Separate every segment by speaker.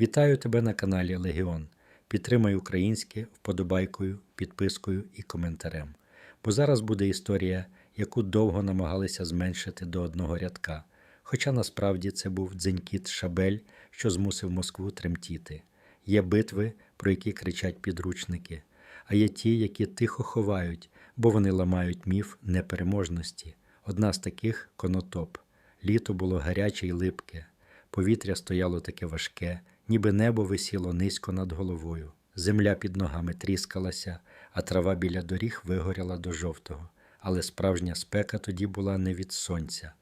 Speaker 1: Вітаю тебе на каналі Легіон. Підтримай українське вподобайкою, підпискою і коментарем. Бо зараз буде історія, яку довго намагалися зменшити до одного рядка. Хоча насправді це був дзенькіт Шабель, що змусив Москву тремтіти. Є битви, про які кричать підручники, а є ті, які тихо ховають, бо вони ламають міф непереможності. Одна з таких конотоп. Літо було гаряче й липке, повітря стояло таке важке, ніби небо висіло низько над головою. Земля під ногами тріскалася, а трава біля доріг вигоряла до жовтого. Але справжня спека тоді була не від сонця,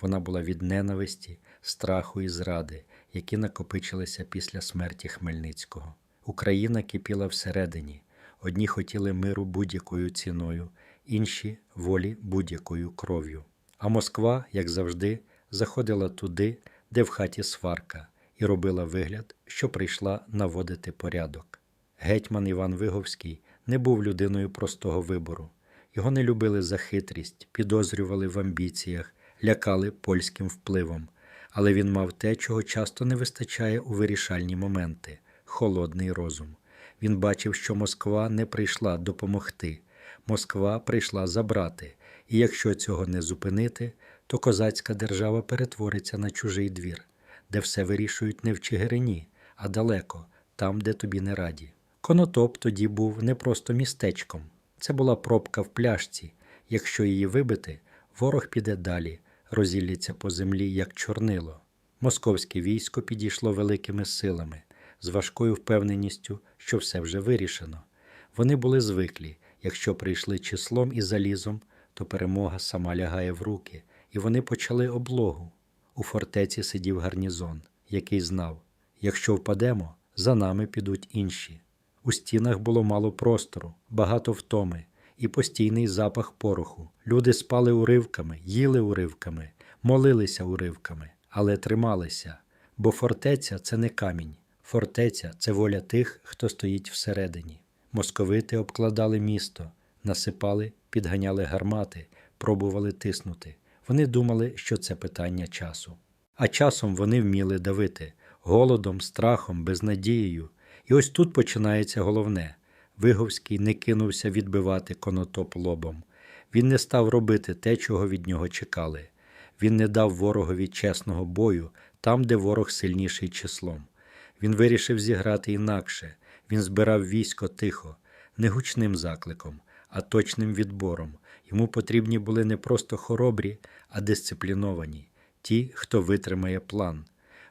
Speaker 1: вона була від ненависті, страху і зради, які накопичилися після смерті Хмельницького. Україна кипіла всередині. Одні хотіли миру будь-якою ціною, інші волі будь-якою кров'ю. А Москва, як завжди, заходила туди, де в хаті сварка, і робила вигляд, що прийшла наводити порядок. Гетьман Іван Виговський не був людиною простого вибору. Його не любили за хитрість, підозрювали в амбіціях, лякали польським впливом. Але він мав те, чого часто не вистачає у вирішальні моменти холодний розум. Він бачив, що Москва не прийшла допомогти, Москва прийшла забрати, і якщо цього не зупинити, то козацька держава перетвориться на чужий двір, де все вирішують не в Чигирині, а далеко, там, де тобі не раді. Конотоп тоді був не просто містечком, це була пробка в пляшці. Якщо її вибити, ворог піде далі, розілляться по землі, як чорнило. Московське військо підійшло великими силами, з важкою впевненістю, що все вже вирішено. Вони були звиклі, якщо прийшли числом і залізом, то перемога сама лягає в руки, і вони почали облогу. У фортеці сидів гарнізон, який знав, якщо впадемо, за нами підуть інші. У стінах було мало простору, багато втоми і постійний запах пороху. Люди спали уривками, їли уривками, молилися уривками, але трималися. Бо фортеця це не камінь, фортеця це воля тих, хто стоїть всередині. Московити обкладали місто, насипали, підганяли гармати, пробували тиснути. Вони думали, що це питання часу. А часом вони вміли давити голодом, страхом, безнадією. І ось тут починається головне. Виговський не кинувся відбивати конотоп лобом. Він не став робити те, чого від нього чекали. Він не дав ворогові чесного бою там, де ворог сильніший числом. Він вирішив зіграти інакше. Він збирав військо тихо, не гучним закликом, а точним відбором. Йому потрібні були не просто хоробрі, а дисципліновані, ті, хто витримає план.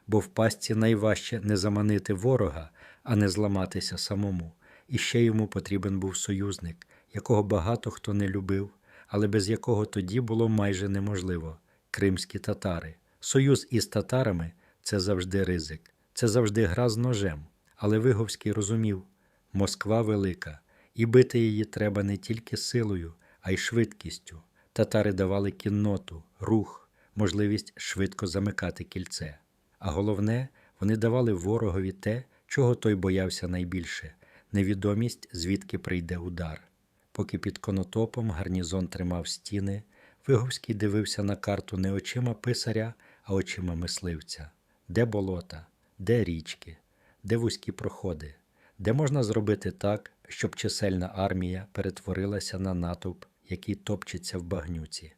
Speaker 1: Бо в пастці найважче не заманити ворога, а не зламатися самому. І ще йому потрібен був союзник, якого багато хто не любив, але без якого тоді було майже неможливо кримські татари. Союз із татарами це завжди ризик, це завжди гра з ножем. Але Виговський розумів Москва велика, і бити її треба не тільки силою, а й швидкістю. Татари давали кінноту, рух, можливість швидко замикати кільце. А головне, вони давали ворогові те, чого той боявся найбільше невідомість, звідки прийде удар. Поки під конотопом гарнізон тримав стіни, Виговський дивився на карту не очима писаря, а очима мисливця. Де болота, де річки, де вузькі проходи, де можна зробити так, щоб чисельна армія перетворилася на натовп, який топчеться в багнюці.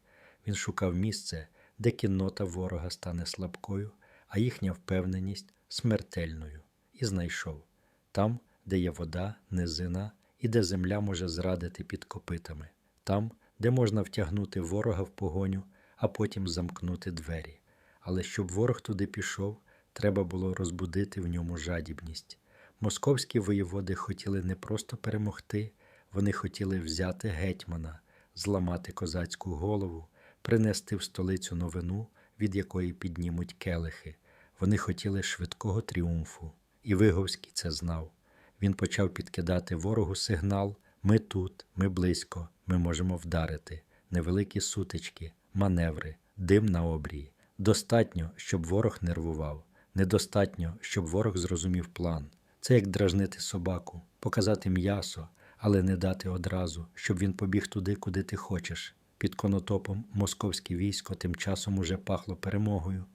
Speaker 1: Він шукав місце, де кіннота ворога стане слабкою, а їхня впевненість смертельною, і знайшов там, де є вода, низина і де земля може зрадити під копитами, там, де можна втягнути ворога в погоню, а потім замкнути двері. Але щоб ворог туди пішов, треба було розбудити в ньому жадібність. Московські воєводи хотіли не просто перемогти, вони хотіли взяти гетьмана, зламати козацьку голову, принести в столицю новину, від якої піднімуть келихи. Вони хотіли швидкого тріумфу. І Виговський це знав. Він почав підкидати ворогу сигнал: ми тут, ми близько, ми можемо вдарити. Невеликі сутички, маневри, дим на обрії. Достатньо, щоб ворог нервував. Недостатньо, щоб ворог зрозумів план. Це як дражнити собаку, показати м'ясо, але не дати одразу, щоб він побіг туди, куди ти хочеш. Під конотопом московське військо тим часом уже пахло перемогою.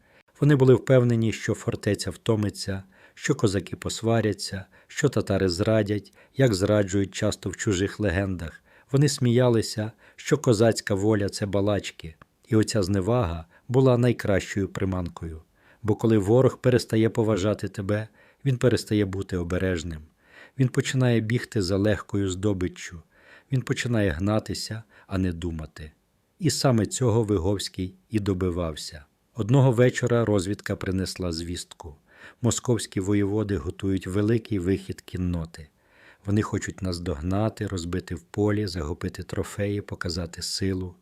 Speaker 1: Вони були впевнені, що фортеця втомиться, що козаки посваряться, що татари зрадять, як зраджують часто в чужих легендах. Вони сміялися, що козацька воля це балачки, і оця зневага була найкращою приманкою. Бо коли ворог перестає поважати тебе, він перестає бути обережним. Він починає бігти за легкою здобиччю, він починає гнатися, а не думати. І саме цього Виговський і добивався. Одного вечора розвідка принесла звістку. Московські воєводи готують великий вихід кінноти. Вони хочуть нас догнати, розбити в полі, захопити трофеї, показати силу.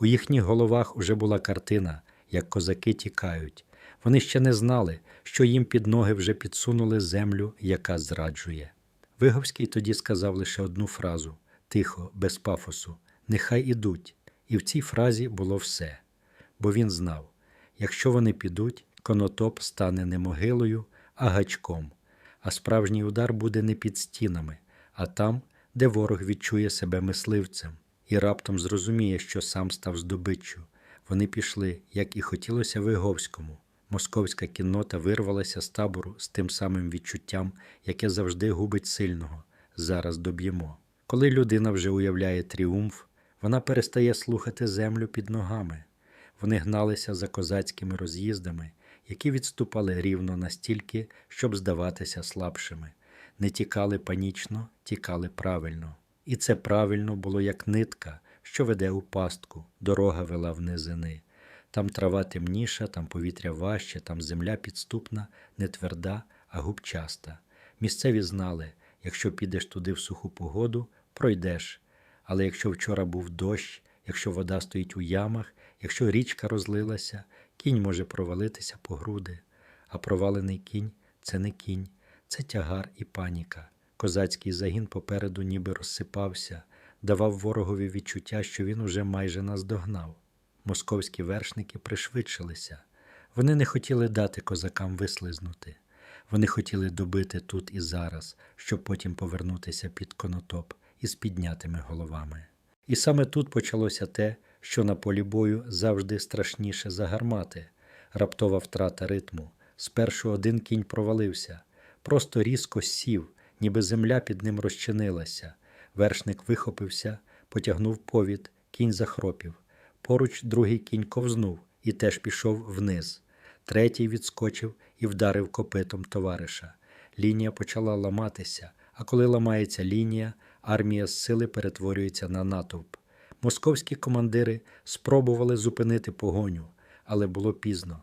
Speaker 1: У їхніх головах уже була картина, як козаки тікають. Вони ще не знали, що їм під ноги вже підсунули землю, яка зраджує. Виговський тоді сказав лише одну фразу тихо, без пафосу, нехай ідуть. І в цій фразі було все. Бо він знав, якщо вони підуть, конотоп стане не могилою, а гачком, а справжній удар буде не під стінами, а там, де ворог відчує себе мисливцем, і раптом зрозуміє, що сам став здобиччю. Вони пішли, як і хотілося Виговському. Московська кіннота вирвалася з табору з тим самим відчуттям, яке завжди губить сильного. Зараз доб'ємо. Коли людина вже уявляє тріумф, вона перестає слухати землю під ногами. Вони гналися за козацькими роз'їздами, які відступали рівно настільки, щоб здаватися слабшими. Не тікали панічно, тікали правильно. І це правильно було як нитка, що веде у пастку, дорога вела в низини. Там трава темніша, там повітря важче, там земля підступна, не тверда, а губчаста. Місцеві знали, якщо підеш туди в суху погоду, пройдеш. Але якщо вчора був дощ, якщо вода стоїть у ямах, якщо річка розлилася, кінь може провалитися по груди. А провалений кінь це не кінь, це тягар і паніка. Козацький загін попереду ніби розсипався, давав ворогові відчуття, що він уже майже наздогнав. Московські вершники пришвидшилися. Вони не хотіли дати козакам вислизнути. Вони хотіли добити тут і зараз, щоб потім повернутися під конотоп із піднятими головами. І саме тут почалося те, що на полі бою завжди страшніше за гармати, раптова втрата ритму. Спершу один кінь провалився, просто різко сів, ніби земля під ним розчинилася. Вершник вихопився, потягнув повід, кінь захропів. Поруч другий кінь ковзнув і теж пішов вниз. Третій відскочив і вдарив копитом товариша. Лінія почала ламатися, а коли ламається лінія, армія з сили перетворюється на натовп. Московські командири спробували зупинити погоню, але було пізно.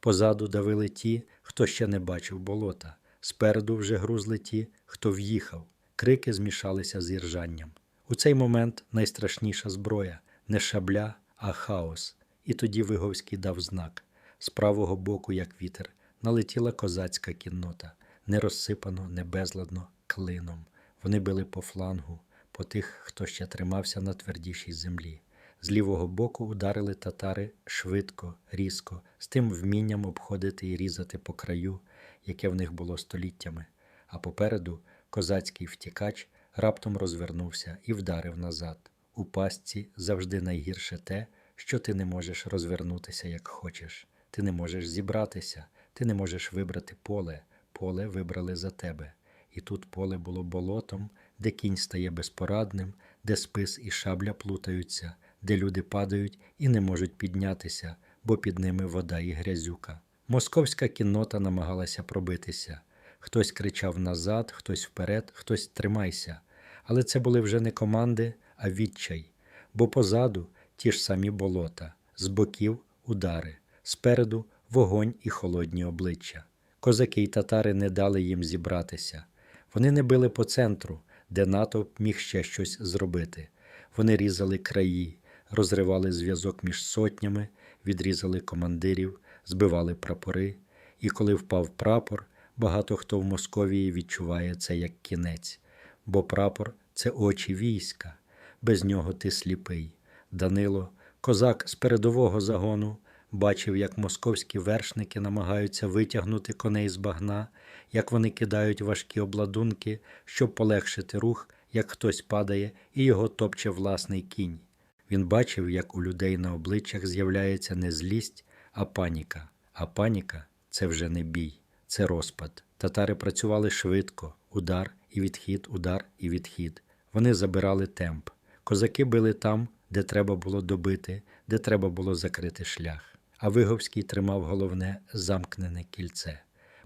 Speaker 1: Позаду давили ті, хто ще не бачив болота. Спереду вже грузли ті, хто в'їхав. Крики змішалися з іржанням. У цей момент найстрашніша зброя не шабля, а хаос. І тоді Виговський дав знак. З правого боку, як вітер, налетіла козацька кіннота, не розсипано, не безладно, клином. Вони били по флангу, по тих, хто ще тримався на твердішій землі. З лівого боку ударили татари швидко, різко, з тим вмінням обходити і різати по краю, яке в них було століттями. А попереду козацький втікач раптом розвернувся і вдарив назад. У пастці завжди найгірше те, що ти не можеш розвернутися як хочеш. Ти не можеш зібратися, ти не можеш вибрати поле, поле вибрали за тебе. І тут поле було болотом, де кінь стає безпорадним, де спис і шабля плутаються, де люди падають і не можуть піднятися, бо під ними вода і грязюка. Московська кіннота намагалася пробитися. Хтось кричав назад, хтось вперед, хтось тримайся. Але це були вже не команди, а відчай, бо позаду ті ж самі болота, з боків удари, спереду вогонь і холодні обличчя. Козаки й татари не дали їм зібратися. Вони не били по центру, де натовп міг ще щось зробити. Вони різали краї, розривали зв'язок між сотнями, відрізали командирів, збивали прапори. І коли впав прапор, багато хто в Московії відчуває це як кінець, бо прапор це очі війська, без нього ти сліпий. Данило, козак з передового загону, бачив, як московські вершники намагаються витягнути коней з багна, як вони кидають важкі обладунки, щоб полегшити рух, як хтось падає і його топче власний кінь. Він бачив, як у людей на обличчях з'являється не злість, а паніка. А паніка це вже не бій, це розпад. Татари працювали швидко, удар і відхід, удар і відхід. Вони забирали темп. Козаки били там, де треба було добити, де треба було закрити шлях. А Виговський тримав головне замкнене кільце.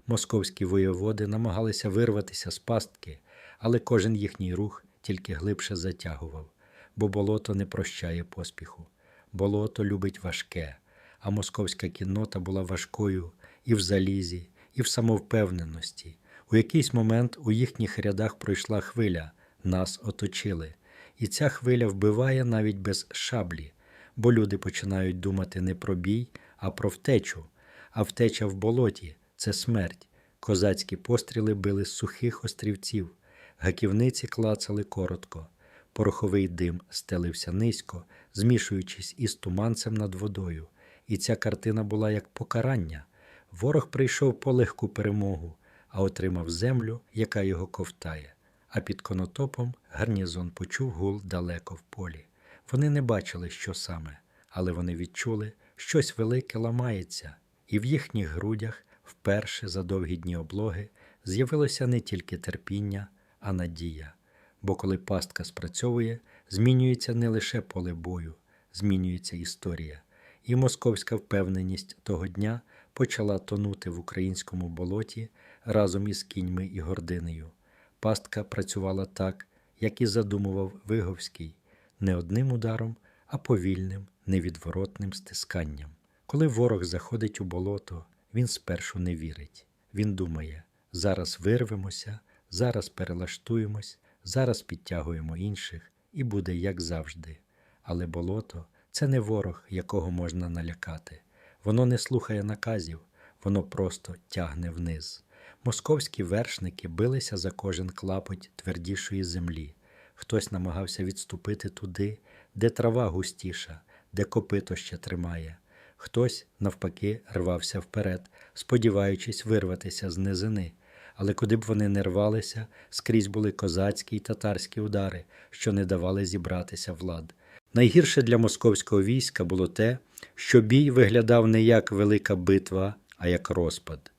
Speaker 1: Московські воєводи намагалися вирватися з пастки, але кожен їхній рух тільки глибше затягував, бо болото не прощає поспіху. Болото любить важке, а московська кіннота була важкою і в залізі, і в самовпевненості. У якийсь момент у їхніх рядах пройшла хвиля, нас оточили. І ця хвиля вбиває навіть без шаблі, бо люди починають думати не про бій, а про втечу. А втеча в болоті це смерть. Козацькі постріли били з сухих острівців, гаківниці клацали коротко, пороховий дим стелився низько, змішуючись із туманцем над водою. І ця картина була як покарання. Ворог прийшов по легку перемогу, а отримав землю, яка його ковтає. А під конотопом гарнізон почув гул далеко в полі. Вони не бачили, що саме, але вони відчули, щось велике ламається, і в їхніх грудях вперше за довгі дні облоги з'явилося не тільки терпіння, а надія. Бо коли пастка спрацьовує, змінюється не лише поле бою, змінюється історія. І московська впевненість того дня почала тонути в українському болоті разом із кіньми і гординею. Пастка працювала так, як і задумував Виговський, не одним ударом, а повільним, невідворотним стисканням. Коли ворог заходить у болото, він спершу не вірить. Він думає: зараз вирвемося, зараз перелаштуємось, зараз підтягуємо інших, і буде як завжди. Але болото це не ворог, якого можна налякати. Воно не слухає наказів, воно просто тягне вниз. Московські вершники билися за кожен клапоть твердішої землі. Хтось намагався відступити туди, де трава густіша, де копито ще тримає. Хтось, навпаки, рвався вперед, сподіваючись вирватися з низини. Але куди б вони не рвалися, скрізь були козацькі й татарські удари, що не давали зібратися влад. Найгірше для московського війська було те, що бій виглядав не як велика битва, а як розпад.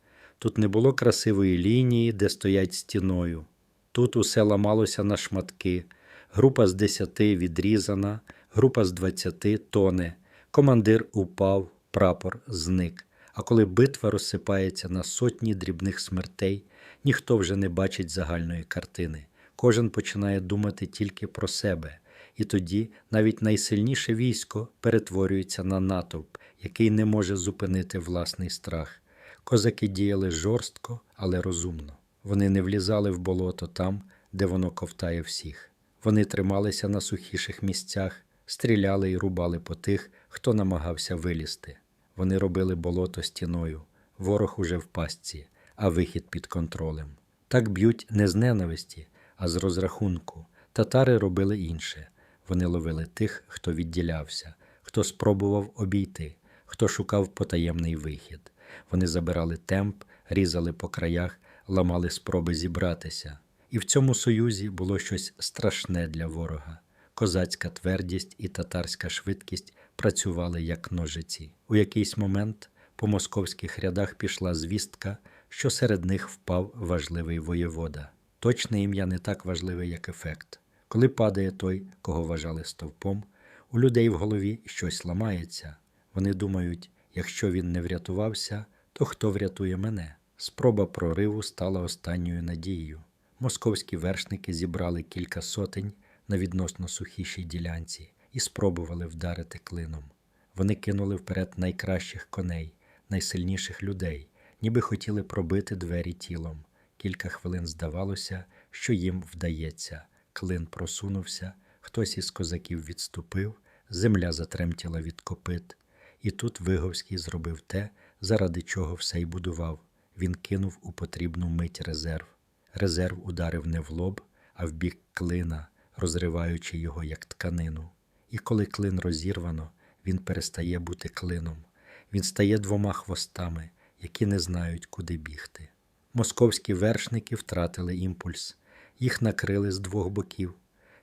Speaker 1: Тут не було красивої лінії, де стоять стіною. Тут усе ламалося на шматки. Група з десяти відрізана, група з двадцяти тоне. Командир упав, прапор зник. А коли битва розсипається на сотні дрібних смертей, ніхто вже не бачить загальної картини. Кожен починає думати тільки про себе. І тоді навіть найсильніше військо перетворюється на натовп, який не може зупинити власний страх. Козаки діяли жорстко, але розумно. Вони не влізали в болото там, де воно ковтає всіх. Вони трималися на сухіших місцях, стріляли і рубали по тих, хто намагався вилізти. Вони робили болото стіною, ворог уже в пастці, а вихід під контролем. Так б'ють не з ненависті, а з розрахунку. Татари робили інше. Вони ловили тих, хто відділявся, хто спробував обійти, хто шукав потаємний вихід. Вони забирали темп, різали по краях, ламали спроби зібратися. І в цьому союзі було щось страшне для ворога. Козацька твердість і татарська швидкість працювали як ножиці. У якийсь момент по московських рядах пішла звістка, що серед них впав важливий воєвода. Точне ім'я не так важливе, як ефект. Коли падає той, кого вважали стовпом, у людей в голові щось ламається. Вони думають, якщо він не врятувався, то хто врятує мене? Спроба прориву стала останньою надією. Московські вершники зібрали кілька сотень на відносно сухішій ділянці і спробували вдарити клином. Вони кинули вперед найкращих коней, найсильніших людей, ніби хотіли пробити двері тілом. Кілька хвилин здавалося, що їм вдається. Клин просунувся, хтось із козаків відступив, земля затремтіла від копит. І тут Виговський зробив те, заради чого все й будував. Він кинув у потрібну мить резерв. Резерв ударив не в лоб, а в бік клина, розриваючи його як тканину. І коли клин розірвано, він перестає бути клином. Він стає двома хвостами, які не знають, куди бігти. Московські вершники втратили імпульс, їх накрили з двох боків.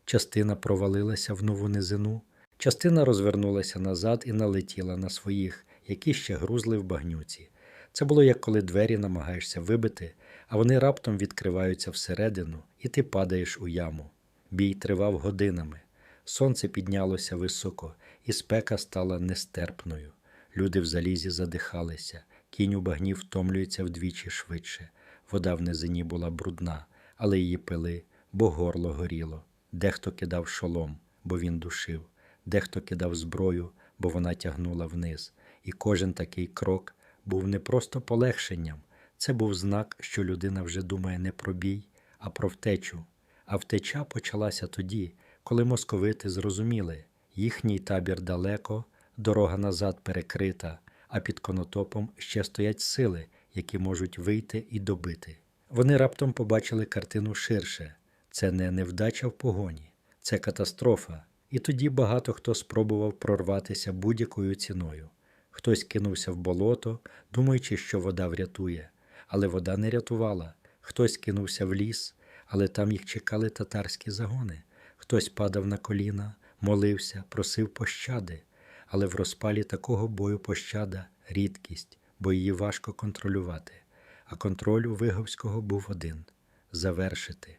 Speaker 1: Частина провалилася в нову низину, частина розвернулася назад і налетіла на своїх, які ще грузли в багнюці. Це було як коли двері намагаєшся вибити, а вони раптом відкриваються всередину, і ти падаєш у яму. Бій тривав годинами. Сонце піднялося високо, і спека стала нестерпною. Люди в залізі задихалися, кінь у багні втомлюється вдвічі швидше. Вода в низині була брудна, але її пили, бо горло горіло. Дехто кидав шолом, бо він душив, дехто кидав зброю, бо вона тягнула вниз. І кожен такий крок був не просто полегшенням, це був знак, що людина вже думає не про бій, а про втечу. А втеча почалася тоді, коли московити зрозуміли, їхній табір далеко, дорога назад перекрита, а під конотопом ще стоять сили, які можуть вийти і добити. Вони раптом побачили картину ширше це не невдача в погоні, це катастрофа. І тоді багато хто спробував прорватися будь-якою ціною. Хтось кинувся в болото, думаючи, що вода врятує, але вода не рятувала. Хтось кинувся в ліс, але там їх чекали татарські загони. Хтось падав на коліна, молився, просив пощади, але в розпалі такого бою пощада рідкість, бо її важко контролювати. А контроль у Виговського був один завершити.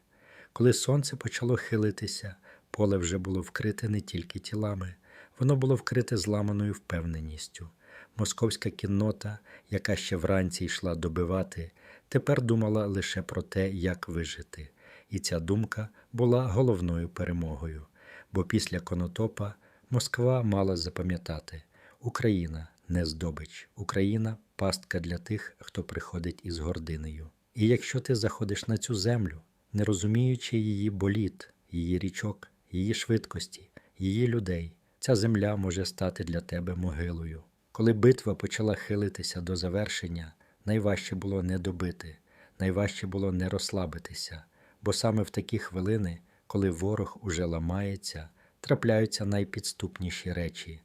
Speaker 1: Коли сонце почало хилитися, поле вже було вкрите не тільки тілами, воно було вкрите зламаною впевненістю. Московська кіннота, яка ще вранці йшла добивати, тепер думала лише про те, як вижити. І ця думка була головною перемогою, бо після Конотопа Москва мала запам'ятати Україна не здобич, Україна пастка для тих, хто приходить із гординею. І якщо ти заходиш на цю землю, не розуміючи її боліт, її річок, її швидкості, її людей, ця земля може стати для тебе могилою. Коли битва почала хилитися до завершення, найважче було не добити, найважче було не розслабитися, бо саме в такі хвилини, коли ворог уже ламається, трапляються найпідступніші речі: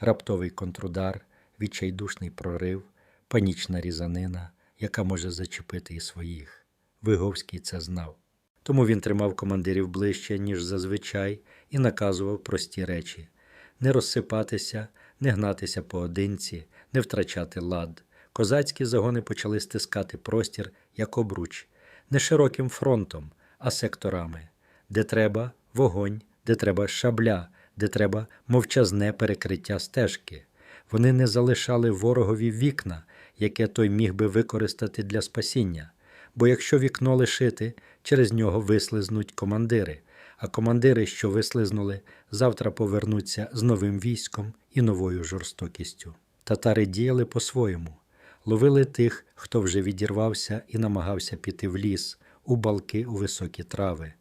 Speaker 1: раптовий контрудар, відчайдушний прорив, панічна різанина, яка може зачепити і своїх. Виговський це знав. Тому він тримав командирів ближче, ніж зазвичай, і наказував прості речі не розсипатися, не гнатися поодинці, не втрачати лад. Козацькі загони почали стискати простір як обруч, не широким фронтом, а секторами, де треба вогонь, де треба шабля, де треба мовчазне перекриття стежки. Вони не залишали ворогові вікна, яке той міг би використати для спасіння. Бо якщо вікно лишити, через нього вислизнуть командири, а командири, що вислизнули, завтра повернуться з новим військом і новою жорстокістю. Татари діяли по-своєму, ловили тих, хто вже відірвався і намагався піти в ліс, у балки у високі трави.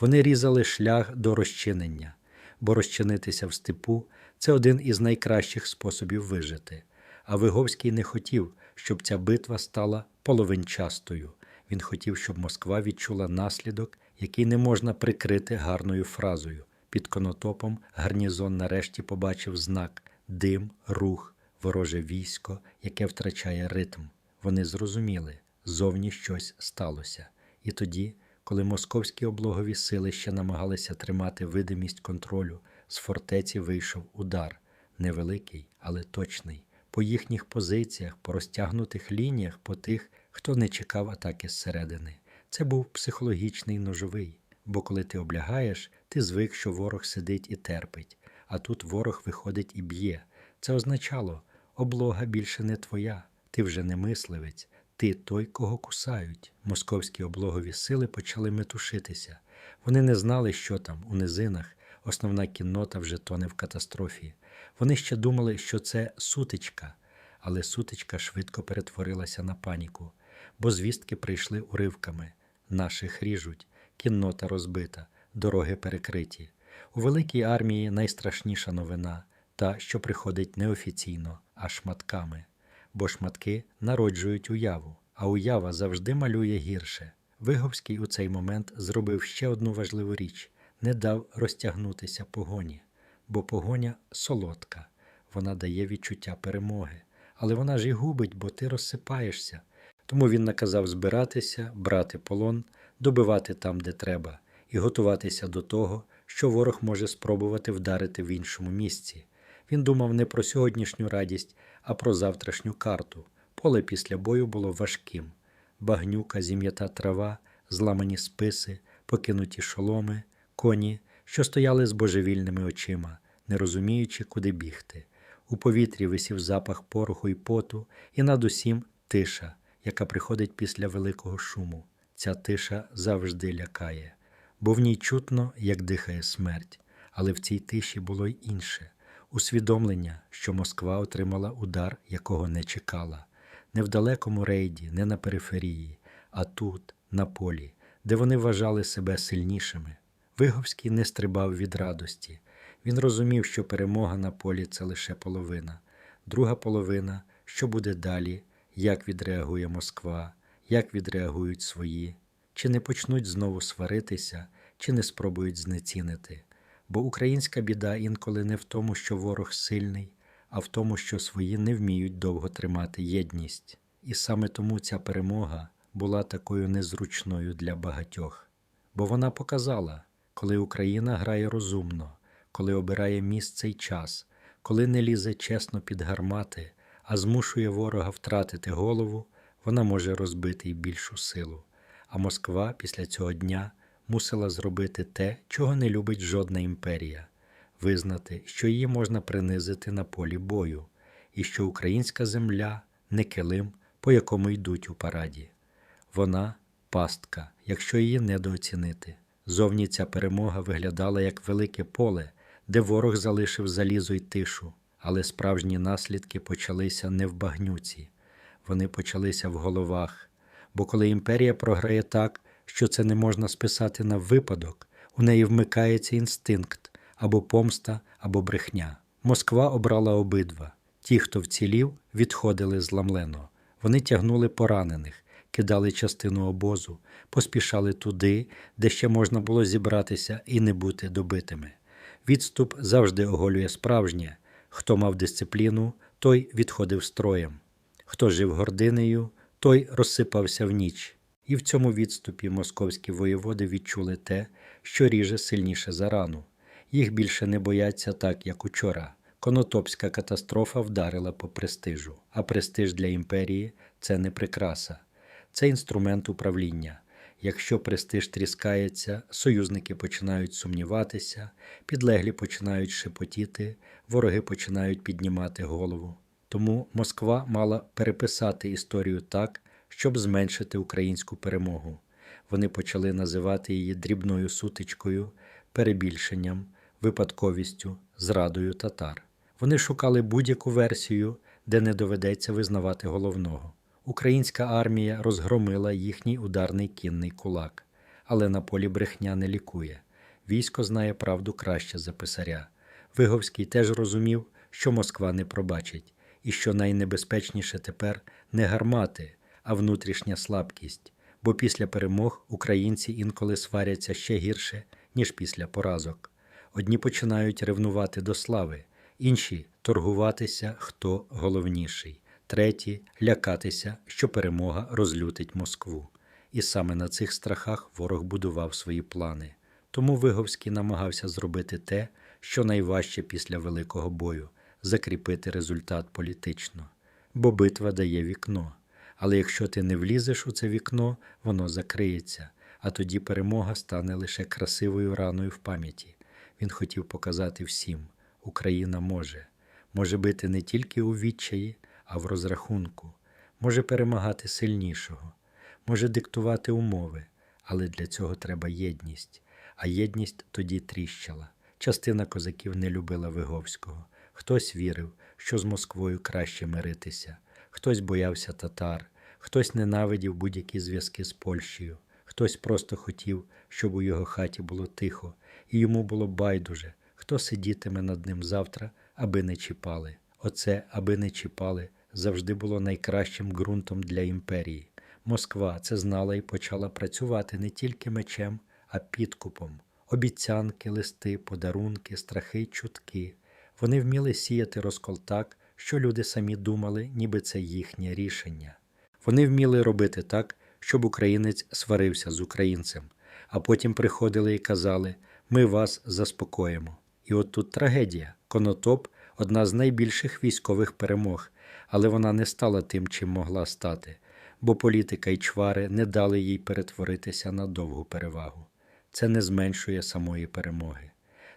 Speaker 1: Вони різали шлях до розчинення, бо розчинитися в степу це один із найкращих способів вижити. А Виговський не хотів, щоб ця битва стала половинчастою. Він хотів, щоб Москва відчула наслідок, який не можна прикрити гарною фразою. Під конотопом гарнізон нарешті побачив знак дим, рух, вороже військо, яке втрачає ритм. Вони зрозуміли, зовні щось сталося. І тоді, коли московські облогові сили ще намагалися тримати видимість контролю, з фортеці вийшов удар невеликий, але точний. По їхніх позиціях, по розтягнутих лініях, по тих, хто не чекав атаки зсередини. Це був психологічний ножовий, бо коли ти облягаєш, ти звик, що ворог сидить і терпить, а тут ворог виходить і б'є. Це означало, облога більше не твоя, ти вже не мисливець, ти той, кого кусають. Московські облогові сили почали метушитися. Вони не знали, що там, у низинах, основна кіннота вже тоне в катастрофі. Вони ще думали, що це сутичка, але сутичка швидко перетворилася на паніку, бо звістки прийшли уривками. Наших ріжуть, кіннота розбита, дороги перекриті. У великій армії найстрашніша новина та, що приходить неофіційно, а шматками, бо шматки народжують уяву, а уява завжди малює гірше. Виговський у цей момент зробив ще одну важливу річ не дав розтягнутися погоні, бо погоня солодка, вона дає відчуття перемоги, але вона ж і губить, бо ти розсипаєшся. Тому він наказав збиратися, брати полон, добивати там, де треба, і готуватися до того, що ворог може спробувати вдарити в іншому місці. Він думав не про сьогоднішню радість, а про завтрашню карту. Поле після бою було важким. Багнюка, зім'ята трава, зламані списи, покинуті шоломи, коні, що стояли з божевільними очима, не розуміючи, куди бігти. У повітрі висів запах пороху й поту, і над усім тиша, яка приходить після великого шуму. Ця тиша завжди лякає, бо в ній чутно, як дихає смерть, але в цій тиші було й інше усвідомлення, що Москва отримала удар, якого не чекала, не в далекому рейді, не на периферії, а тут, на полі, де вони вважали себе сильнішими. Виговський не стрибав від радості. Він розумів, що перемога на полі це лише половина, друга половина, що буде далі, як відреагує Москва, як відреагують свої, чи не почнуть знову сваритися, чи не спробують знецінити. Бо українська біда інколи не в тому, що ворог сильний, а в тому, що свої не вміють довго тримати єдність. І саме тому ця перемога була такою незручною для багатьох. Бо вона показала, коли Україна грає розумно, коли обирає місце й час, коли не лізе чесно під гармати, а змушує ворога втратити голову, вона може розбити й більшу силу. А Москва після цього дня мусила зробити те, чого не любить жодна імперія визнати, що її можна принизити на полі бою, і що українська земля не килим, по якому йдуть у параді. Вона пастка, якщо її недооцінити. Зовні ця перемога виглядала як велике поле, де ворог залишив залізо й тишу, але справжні наслідки почалися не в багнюці, вони почалися в головах. Бо коли імперія програє так, що це не можна списати на випадок, у неї вмикається інстинкт або помста, або брехня. Москва обрала обидва. Ті, хто вцілів, відходили зламлено. Вони тягнули поранених, кидали частину обозу, поспішали туди, де ще можна було зібратися і не бути добитими. Відступ завжди оголює справжнє. Хто мав дисципліну, той відходив строєм. Хто жив гординею, той розсипався в ніч. І в цьому відступі московські воєводи відчули те, що ріже сильніше за рану. Їх більше не бояться так, як учора. Конотопська катастрофа вдарила по престижу, а престиж для імперії це не прикраса, це інструмент управління. Якщо престиж тріскається, союзники починають сумніватися, підлеглі починають шепотіти, вороги починають піднімати голову. Тому Москва мала переписати історію так, щоб зменшити українську перемогу. Вони почали називати її дрібною сутичкою, перебільшенням, випадковістю, зрадою татар. Вони шукали будь-яку версію, де не доведеться визнавати головного. Українська армія розгромила їхній ударний кінний кулак, але на полі брехня не лікує. Військо знає правду краще за писаря. Виговський теж розумів, що Москва не пробачить, і що найнебезпечніше тепер не гармати, а внутрішня слабкість, бо після перемог українці інколи сваряться ще гірше, ніж після поразок. Одні починають ревнувати до слави, інші торгуватися, хто головніший, треті лякатися, що перемога розлютить Москву. І саме на цих страхах ворог будував свої плани. Тому Виговський намагався зробити те, що найважче після великого бою закріпити результат політично. Бо битва дає вікно. Але якщо ти не влізеш у це вікно, воно закриється, а тоді перемога стане лише красивою раною в пам'яті. Він хотів показати всім: Україна може, може бити не тільки у відчаї, а в розрахунку, може перемагати сильнішого, може диктувати умови, але для цього треба єдність. А єдність тоді тріщала. Частина козаків не любила Виговського. Хтось вірив, що з Москвою краще миритися, хтось боявся татар, хтось ненавидів будь-які зв'язки з Польщею, хтось просто хотів, щоб у його хаті було тихо, і йому було байдуже, хто сидітиме над ним завтра, аби не чіпали. Оце, аби не чіпали, завжди було найкращим ґрунтом для імперії. Москва це знала і почала працювати не тільки мечем, а підкупом. Обіцянки, листи, подарунки, страхи, чутки. Вони вміли сіяти розкол так, що люди самі думали, ніби це їхнє рішення. Вони вміли робити так, щоб українець сварився з українцем, а потім приходили і казали: Ми вас заспокоїмо. І от тут трагедія. Конотоп одна з найбільших військових перемог, але вона не стала тим, чим могла стати, бо політика і чвари не дали їй перетворитися на довгу перевагу. Це не зменшує самої перемоги.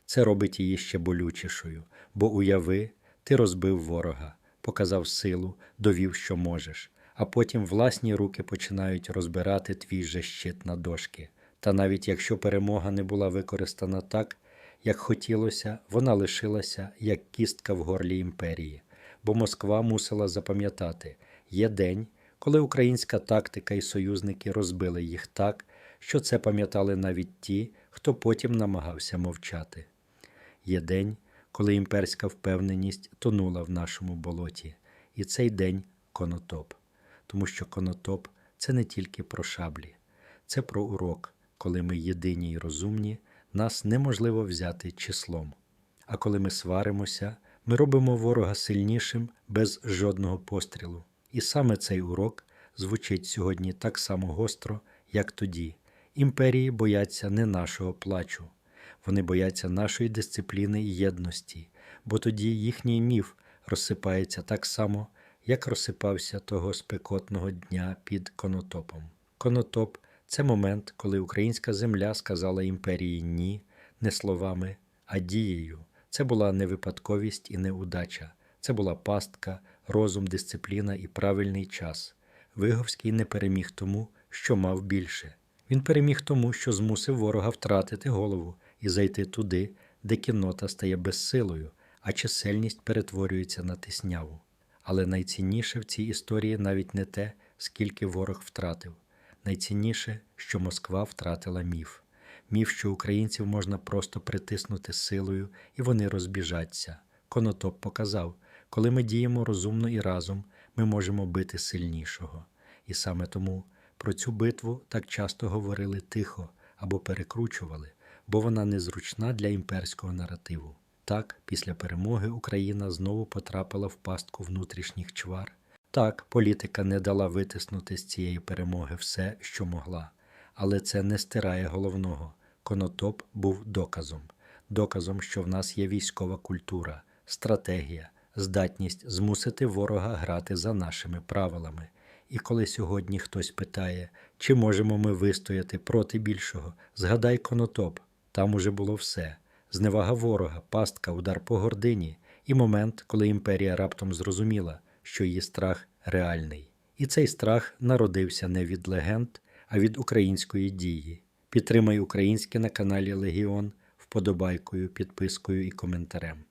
Speaker 1: Це робить її ще болючішою, бо уяви, ти розбив ворога, показав силу, довів, що можеш, а потім власні руки починають розбирати твій же щит на дошки. Та навіть якщо перемога не була використана так, як хотілося, вона лишилася як кістка в горлі імперії, бо Москва мусила запам'ятати є день, коли українська тактика і союзники розбили їх так, що це пам'ятали навіть ті, хто потім намагався мовчати. Є день, коли імперська впевненість тонула в нашому болоті, і цей день конотоп, тому що конотоп це не тільки про шаблі, це про урок, коли ми єдині й розумні, нас неможливо взяти числом. А коли ми сваримося, ми робимо ворога сильнішим без жодного пострілу. І саме цей урок звучить сьогодні так само гостро, як тоді. Імперії бояться не нашого плачу, вони бояться нашої дисципліни і єдності, бо тоді їхній міф розсипається так само, як розсипався того спекотного дня під конотопом. Конотоп це момент, коли українська земля сказала імперії ні, не словами, а дією. Це була не випадковість і не удача, це була пастка, розум, дисципліна і правильний час. Виговський не переміг тому, що мав більше. Він переміг тому, що змусив ворога втратити голову і зайти туди, де кіннота стає безсилою, а чисельність перетворюється на тисняву. Але найцінніше в цій історії навіть не те, скільки ворог втратив. Найцінніше, що Москва втратила міф. Міф, що українців можна просто притиснути силою, і вони розбіжаться. Конотоп показав, коли ми діємо розумно і разом, ми можемо бити сильнішого. І саме тому про цю битву так часто говорили тихо або перекручували, бо вона незручна для імперського наративу. Так, після перемоги Україна знову потрапила в пастку внутрішніх чвар. Так, політика не дала витиснути з цієї перемоги все, що могла, але це не стирає головного. Конотоп був доказом, доказом, що в нас є військова культура, стратегія, здатність змусити ворога грати за нашими правилами. І коли сьогодні хтось питає, чи можемо ми вистояти проти більшого, згадай конотоп, там уже було все: зневага ворога, пастка, удар по гордині, і момент, коли імперія раптом зрозуміла, що її страх реальний. І цей страх народився не від легенд, а від української дії. Підтримай українське на каналі Легіон вподобайкою, підпискою і коментарем.